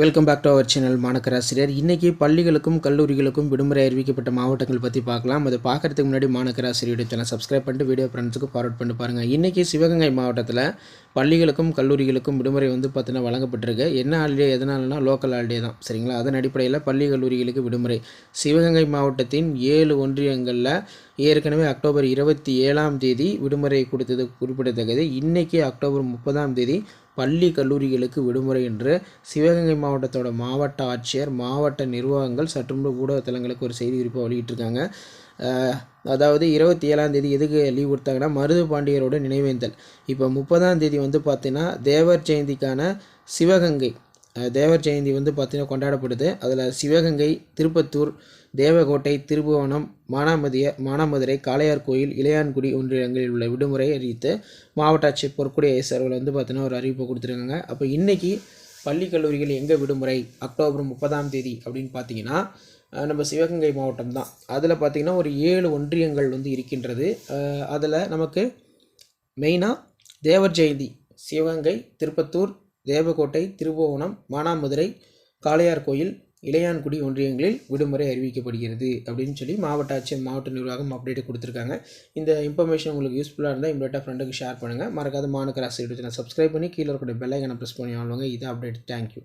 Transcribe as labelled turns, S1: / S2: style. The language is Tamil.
S1: Welcome back to our channel Manakkarasiriyar இன்றைக்கி பள்ளிகளுக்கும் கல்லூரிகளுக்கும் விடுமுறை அறிவிக்கப்பட்ட மாவட்டங்கள் பற்றி பார்க்கலாம். அதை பார்க்குறதுக்கு முன்னாடி மாணக்கராசிரியர் சேனல் சப்ஸ்கிரைப் பண்ணிட்டு வீடியோ ஃப்ரெண்ட்ஸுக்கு ஃபார்வர்ட் பண்ணி பாருங்கள் இன்றைக்கி சிவகங்கை மாவட்டத்தில் பள்ளிகளுக்கும் கல்லூரிகளுக்கும் விடுமுறை வந்து பார்த்தீங்கன்னா வழங்கப்பட்டிருக்கு. என்ன ஹாலிடே எதனாலனா லோக்கல் ஹாலிடே தான். சரிங்களா? அதன் அடிப்படையில் பள்ளி கல்லூரிகளுக்கு விடுமுறை. சிவகங்கை மாவட்டத்தின் ஏழு ஒன்றியங்களில் ஏற்கனவே அக்டோபர் இருபத்தி ஏழாம் தேதி விடுமுறை கொடுத்தது குறிப்பிடத்தக்கது. இன்றைக்கி அக்டோபர் முப்பதாம் தேதி பள்ளி கல்லூரிகளுக்கு விடுமுறை என்று சிவகங்கை மாவட்டத்தோட மாவட்ட ஆட்சியர் மாவட்ட நிர்வாகங்கள் சற்று ஊடகத்தலங்களுக்கு ஒரு செய்தி குறிப்பாக வெளியிட்டிருக்காங்க. அதாவது இருபத்தி ஏழாம் தேதி எதுக்கு லீவ் கொடுத்தாங்கன்னா மருது பாண்டியரோட நினைவேந்தல். இப்போ முப்பதாம் தேதி வந்து பார்த்திங்கன்னா தேவர் ஜெயந்திக்கான சிவகங்கை தேவர் ஜெயந்தி வந்து பார்த்திங்கன்னா கொண்டாடப்படுது. அதில் சிவகங்கை திருப்பத்தூர் தேவகோட்டை திருபுவனம் மானாமதிய மானாமதுரை காளையார் கோயில் இளையான்குடி ஒன்றியங்களில் உள்ள விடுமுறை அறிவித்து மாவட்ட ஆட்சியர் பொற்குடி ஐஎஸ் அவர்கள் வந்து பார்த்தீங்கன்னா ஒரு அறிவிப்பை கொடுத்துருக்காங்க. அப்போ இன்றைக்கி பள்ளி கல்லூரிகள் எங்கே விடுமுறை? அக்டோபர் முப்பதாம் தேதி அப்படின்னு பார்த்தீங்கன்னா நம்ம சிவகங்கை மாவட்டம் தான். அதில் பார்த்திங்கன்னா ஒரு ஏழு ஒன்றியங்கள் வந்து இருக்கின்றது. அதில் நமக்கு மெயினாக தேவர் ஜெயந்தி சிவகங்கை திருப்பத்தூர் தேவகோட்டை திருபுவனம் மானாமதுரை காளையார் கோயில் இளையான்குடி ஒன்றியங்களில் விடுமுறை அறிவிக்கப்படுகிறது அப்படின்னு சொல்லி மாவட்ட ஆட்சியர் மாவட்ட நிர்வாகம் அப்டேட் கொடுத்துருக்காங்க. இந்த இன்ஃபர்மேஷன் உங்களுக்கு யூஸ்ஃபுல்லாக இருந்தால் இம்மிடியாக ஃப்ரெண்டுக்கு ஷேர் பண்ணுங்கள் மறக்காத மாநகராசி நான் சப்ஸ்கிரைப் பண்ணி கீழே இருக்கிற பெல்லைக்கான ப்ரெஸ் பண்ணி ஆளுவாங்க இது அப்டேட் தேங்க்யூ